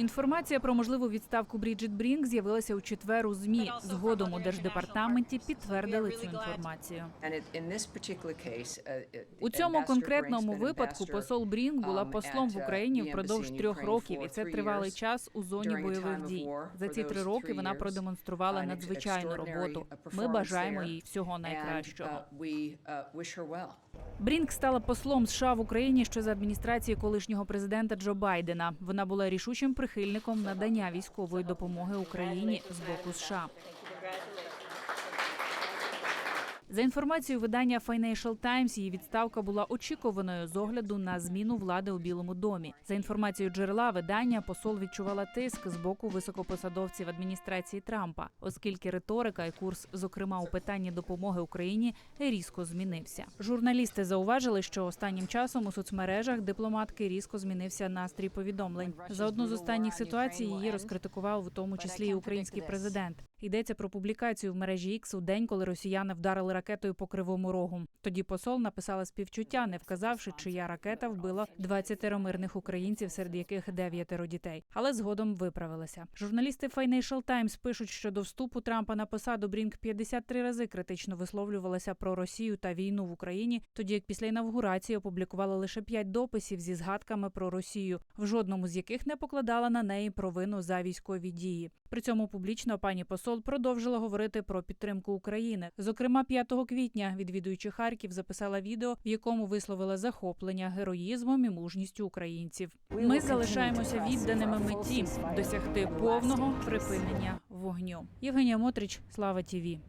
Інформація про можливу відставку Бріджит Брінк з'явилася у четвер у змі. Згодом у держдепартаменті підтвердили цю інформацію. У цьому конкретному випадку посол Брінк була послом в Україні впродовж трьох років, і це тривалий час у зоні бойових дій. За ці три роки вона продемонструвала надзвичайну роботу. Ми бажаємо їй всього найкращого. Брінк стала послом США в Україні ще за адміністрації колишнього президента Джо Байдена. Вона була рішучим прихильником надання військової допомоги Україні з боку США. За інформацією видання Financial Times, її відставка була очікуваною з огляду на зміну влади у Білому домі. За інформацією джерела видання, посол відчувала тиск з боку високопосадовців адміністрації Трампа, оскільки риторика і курс, зокрема у питанні допомоги Україні, різко змінився. Журналісти зауважили, що останнім часом у соцмережах дипломатки різко змінився настрій повідомлень. За одну з останніх ситуацій її розкритикував у тому числі і український президент. Йдеться про публікацію в мережі X у день, коли росіяни вдарили ракетою по кривому рогу. Тоді посол написала співчуття, не вказавши, чия ракета вбила 20 мирних українців, серед яких дев'ятеро дітей. Але згодом виправилася. Журналісти Financial Times пишуть, що до вступу Трампа на посаду Брінк 53 рази критично висловлювалася про Росію та війну в Україні, тоді як після інавгурації опублікувала лише п'ять дописів зі згадками про Росію, в жодному з яких не покладала на неї провину за військові дії. При цьому публічно пані посол продовжила говорити про підтримку України. Зокрема, 5 квітня, відвідуючи Харків, записала відео, в якому висловила захоплення героїзмом і мужністю українців. Ми залишаємося відданими меті досягти повного припинення вогню. Євгенія Мотрич, Слава Тіві.